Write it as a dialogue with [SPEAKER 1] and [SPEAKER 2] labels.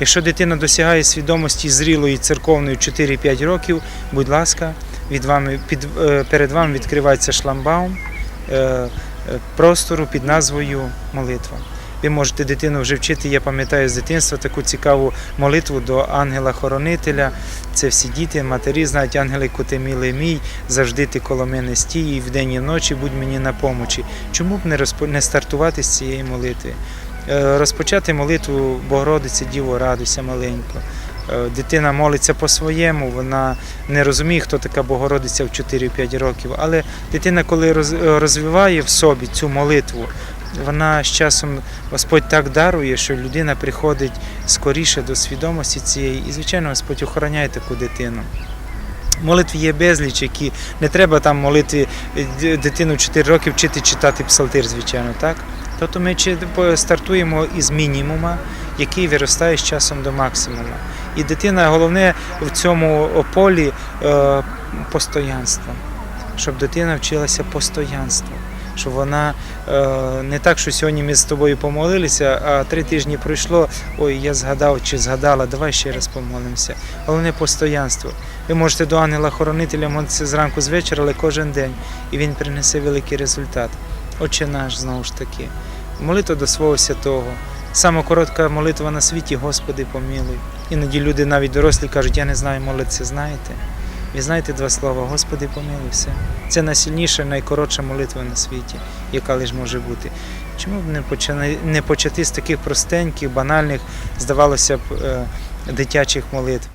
[SPEAKER 1] Якщо дитина досягає свідомості зрілої церковної 4-5 років, будь ласка, від вами, під, е, перед вами відкривається шламбаум е, е, простору під назвою молитва. Ви можете дитину вже вчити, я пам'ятаю з дитинства таку цікаву молитву до ангела-хоронителя. Це всі діти, матері знають, ангели коти милий мій, завжди ти коло мене стій, і вдень і вночі будь мені на помочі. Чому б не стартувати з цієї молитви? Е, Розпочати молитву Богородице, Діво, радуйся маленько. Е, Дитина молиться по-своєму, вона не розуміє, хто така Богородиця в 4-5 років. Але дитина, коли розвиває в собі цю молитву, вона з часом Господь так дарує, що людина приходить скоріше до свідомості цієї, і, звичайно, Господь охороняє таку дитину. Молитв є безліч, які не треба там молитві е, дитину 4 роки вчити читати псалтир, звичайно, так? Тобто ми стартуємо із мінімума, який виростає з часом до максимума. І дитина головне в цьому полі е, постоянство, щоб дитина вчилася постоянству. Щоб вона е, не так, що сьогодні ми з тобою помолилися, а три тижні пройшло. Ой, я згадав чи згадала, давай ще раз помолимося. Головне постоянство. Ви можете до ангела-хоронителя молитися зранку з вечора, але кожен день, і він принесе великий результат. Отче наш знову ж таки. Молитва до свого святого. Сама коротка молитва на світі, Господи, помилуй. Іноді люди навіть дорослі кажуть, я не знаю молитися, знаєте? Ви знаєте два слова, Господи, помилуй все. Це найсильніша, найкоротша молитва на світі, яка лише може бути. Чому б не почати, з таких простеньких, банальних, здавалося б, е, дитячих молитв?